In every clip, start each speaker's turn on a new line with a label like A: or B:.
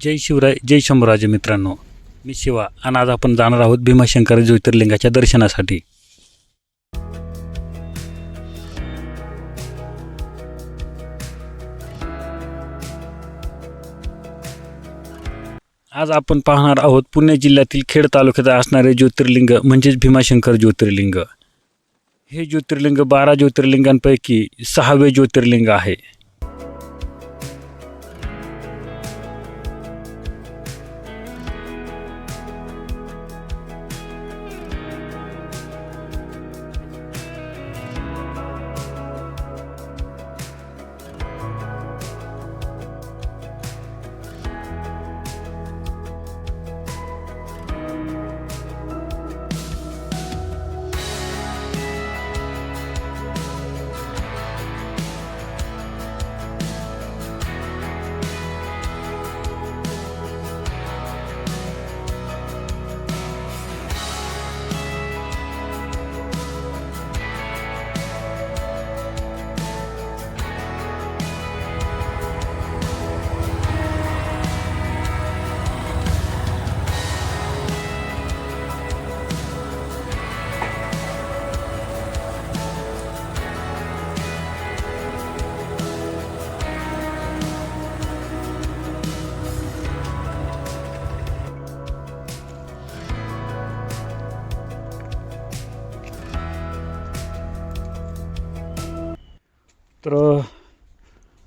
A: जय शिवराय जय शंभूराजे मित्रांनो. मी शिवा आणि आज आपण जाणार आहोत भीमाशंकर ज्योतिर्लिंगाच्या दर्शनासाठी. आज आपण पाहणार आहोत पुणे जिल्ह्यातील खेड तालुक्यात असणारे ज्योतिर्लिंग म्हणजेच भीमाशंकर ज्योतिर्लिंग. हे ज्योतिर्लिंग बारा ज्योतिर्लिंगांपैकी सहावे ज्योतिर्लिंग आहे.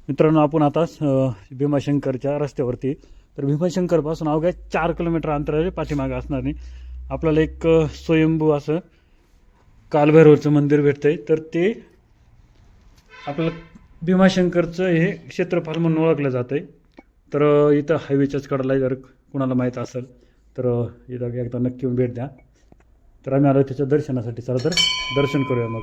A: मित्रांनो आपण आता भीमाशंकरच्या रस्त्यावरती तर भीमाशंकरपासून अवघ्या चार किलोमीटर अंतराचे पाठीमागे असणार नाही. आपल्याला एक स्वयंभू असं कालभैरवचं मंदिर भेटतंय. तर ते आपल्याला भीमाशंकरचं हे क्षेत्रफळ म्हणून ओळखलं जातं आहे तर इथं हायवेच्याच कडेला जर कुणाला माहीत असेल तर इथं एकदा नक्की भेट द्या. तर आम्ही आलो त्याच्या दर्शनासाठी. चला तर दर्शन करूया मग.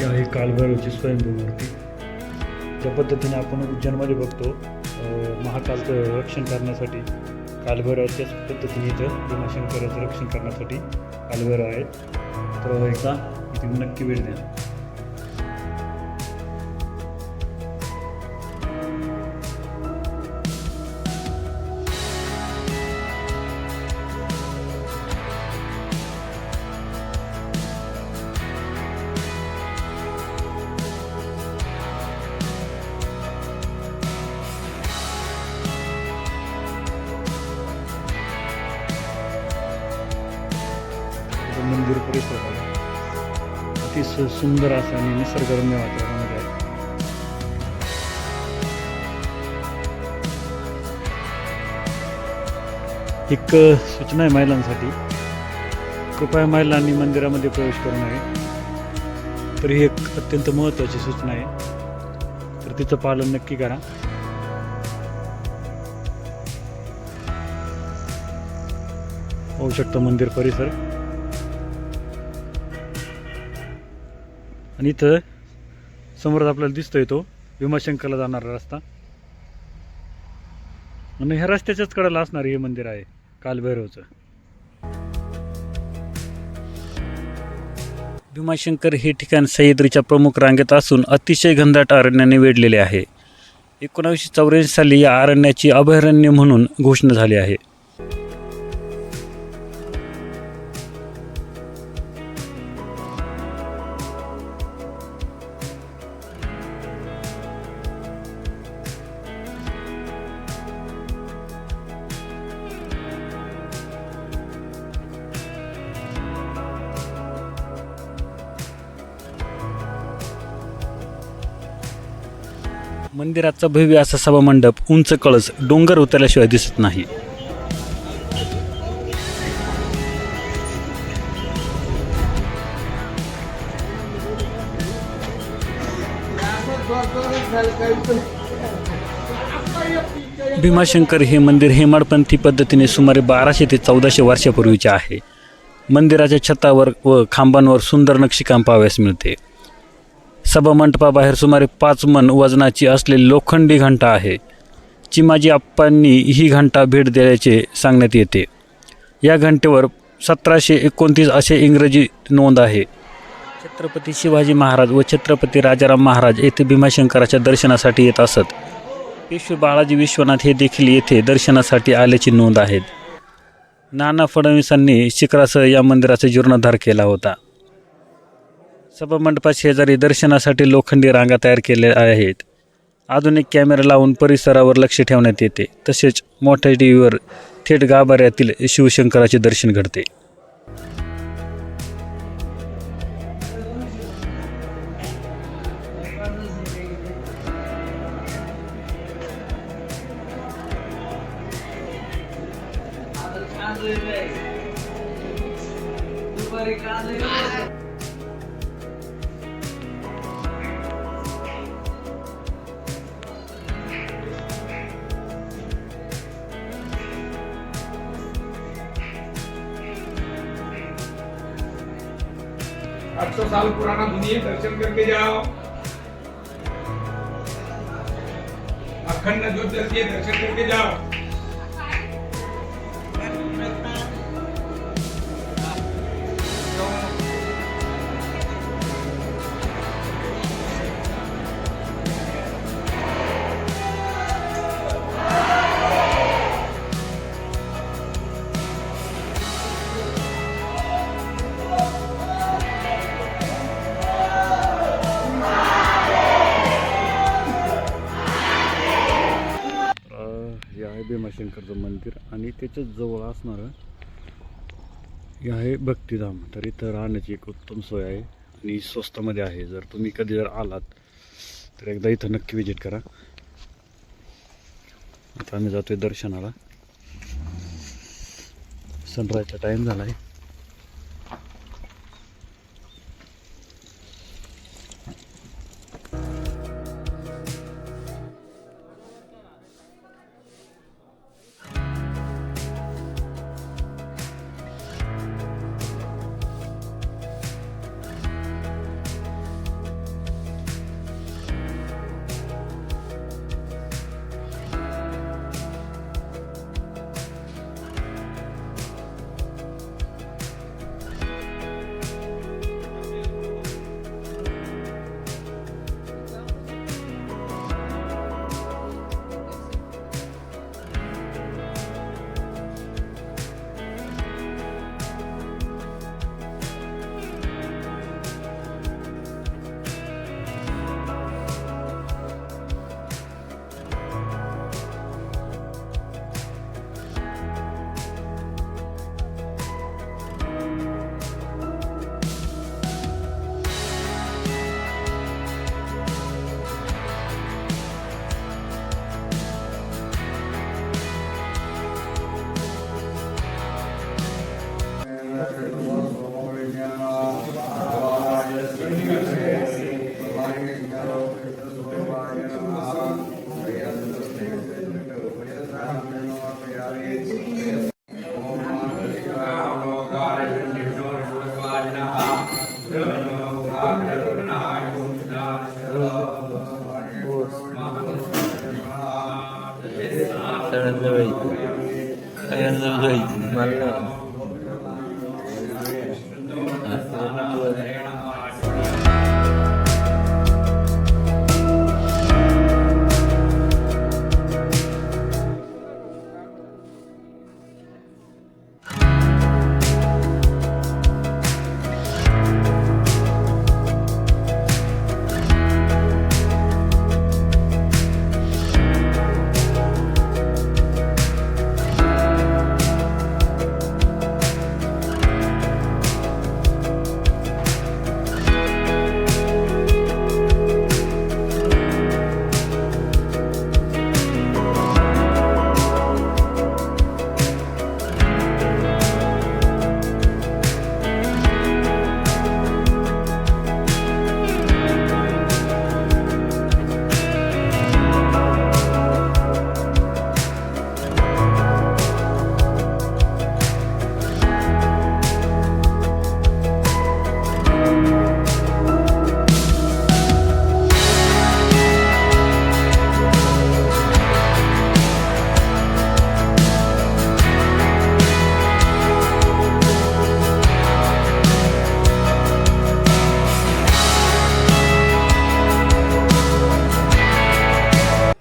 A: ही आहे कालभैरवची स्वयंभू मूर्ती ज्या पद्धतीने आपण उज्जैनमध्ये बघतो महाकालचं रक्षण करण्यासाठी कालभैरव त्याच पद्धतीने इथं भीमाशंकराचं रक्षण करण्यासाठी कालभैरव आहेत. तर एकदा इथे नक्की वेळ द्या. असं सुंदर असं आणि निसर्गरम्य वातावरणामध्ये आहे. एक सूचना आहे महिलांसाठी. कृपया महिलांनी मंदिरामध्ये प्रवेश करू नये. तर ही एक अत्यंत महत्त्वाची सूचना आहे. तर तिचं पालन नक्की करा. होऊ शकतं मंदिर परिसर. आणि इथं समोर आपल्याला दिसतोय तो भीमाशंकरला जाणारा रस्ता. आणि ह्या रस्त्याच्याच कडेला असणार हे मंदिर आहे कालभैरवचं. भीमाशंकर हे ठिकाण सह्याद्रीच्या प्रमुख रांगेत असून अतिशय घनदाट अरण्याने वेढलेले आहे. एकोणावीसशे चौऱ्याऐंशी साली या अरण्याची अभयारण्य म्हणून घोषणा झाली आहे. मंदिराचा भव्य असा सभामंडप उंच कळस डोंगर उतरल्याशिवाय दिसत नाही. भीमाशंकर हे मंदिर हेमाडपंथी पद्धतीने सुमारे बाराशे ते चौदाशे वर्षापूर्वीचे आहे. मंदिराच्या छतावर व खांबांवर सुंदर नक्षीकाम पाहावयास मिळते. सभामंडपाबाहेर सुमारे पाच मन वजनाची असलेली लोखंडी घंटा आहे. चिमाजी आप्पांनी ही घंटा भेट दिल्याचे सांगण्यात येते. या घंटेवर सतराशे एकोणतीस असे इंग्रजी नोंद आहे. छत्रपती शिवाजी महाराज व छत्रपती राजाराम महाराज येथे भीमाशंकराच्या दर्शनासाठी येत असत. पेशवे बाळाजी विश्वनाथ हे देखील येथे दर्शनासाठी आल्याची नोंद आहेत. नाना फडणवीसांनी शिखरासह या मंदिराचा जीर्णोद्धार केला होता. सभामंडपा शेजारी दर्शनासाठी लोखंडी रांगा तयार केल्या आहेत. आधुनिक कॅमेरा लावून परिसरावर लक्ष ठेवण्यात येते. तसेच मोठ्या टी व्हीवर थेट गाभाऱ्यातील शिवशंकराचे दर्शन घडते.
B: सात सौ साल पुराना मुनि है दर्शन करके जाओ। अखंड ज्योत जलती है दर्शन करके जाओ।
A: आहे भीमाशंकरचं मंदिर आणि त्याच्याच जवळ असणारं हे आहे भक्तिधाम. तर इथं राहण्याची एक उत्तम सोय आहे आणि स्वस्तामध्ये आहे. जर तुम्ही कधी जर आलात तर एकदा इथं नक्की विजिट करा. आता आम्ही जातोय दर्शनाला. सनराईजचा टाईम झाला आहे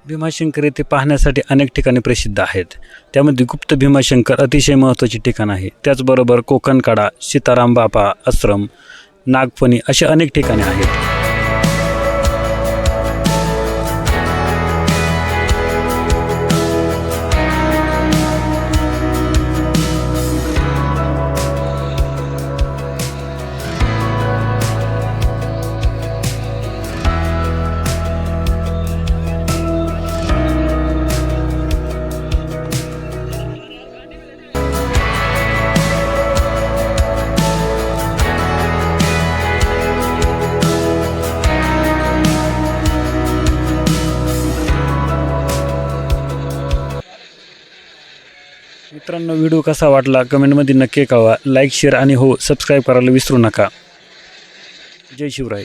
A: भीमाशंकर येथे पाहण्यासाठी अनेक ठिकाणे प्रसिद्ध आहेत. त्यामध्ये गुप्त भीमाशंकर अतिशय महत्त्वाचे ठिकाण आहे. त्याचबरोबर कोकणकाडा सीताराम बापा आश्रम नागफणी अशी अनेक ठिकाणे आहेत. मित्रांनो व्हिडिओ कसा वाटला कमेंटमध्ये नक्की कळवा. लाईक शेअर आणि हो सबस्क्राईब करायला विसरू नका. जय शिवराय.